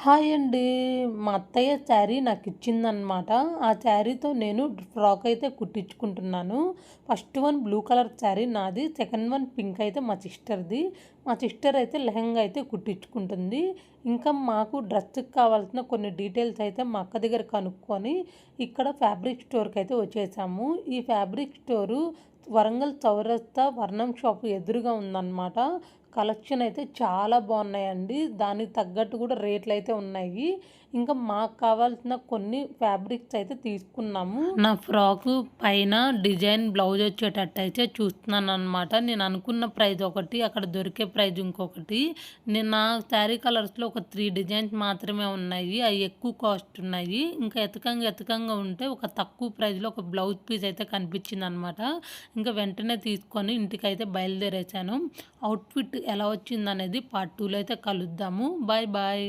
Hi అండి. మా అత్తయ్య శారీ నాకు ఇచ్చిందనమాట ఆ శారీతో నేను ఫ్రాక్ అయితే కుట్టించుకుంటున్నాను. First one blue colour sari నాది. సెకండ్ వన్ పింక్ అయితే మా సిస్టర్ది. మా సిస్టర్ అయితే లెహంగా అయితే కుట్టించుకుంటుంది. ఇంకా మాకు డ్రెస్కి కావాల్సిన కొన్ని డీటెయిల్స్ అయితే మా అక్క దగ్గర కనుక్కొని ఇక్కడ ఫ్యాబ్రిక్ స్టోర్కి అయితే వచ్చేసాము. ఈ ఫ్యాబ్రిక్ స్టోరు వరంగల్ చౌరస్తా వర్ణం షాప్ ఎదురుగా ఉందన్నమాట. కలెక్షన్ అయితే చాలా బాగున్నాయండి. దానికి తగ్గట్టు కూడా రేట్లు అయితే ఉన్నాయి. ఇంకా మాకు కావాల్సిన కొన్ని ఫ్యాబ్రిక్స్ అయితే తీసుకున్నాము. నా ఫ్రాక్ పైన డిజైన్ బ్లౌజ్ వచ్చేటట్టు అయితే చూస్తున్నాను అనమాట నేను అనుకున్న ప్రైజ్ ఒకటి అక్కడ దొరికే ప్రైజ్ ఇంకొకటి. నేను నా శారీ కలర్స్లో ఒక త్రీ డిజైన్స్ మాత్రమే ఉన్నాయి. అవి ఎక్కువ కాస్ట్ ఉన్నాయి. ఇంకా ఎతకంగా ఎతకంగా ఉంటే ఒక తక్కువ ప్రైజ్లో ఒక బ్లౌజ్ పీస్ అయితే కనిపించింది అనమాట ఇంకా వెంటనే తీసుకొని ఇంటికి అయితే బయలుదేరేసాను అవుట్ఫిట్ ఎలా వచ్చిందనేది పార్ట్ టూలో అయితే కలుద్దాము. Bye bye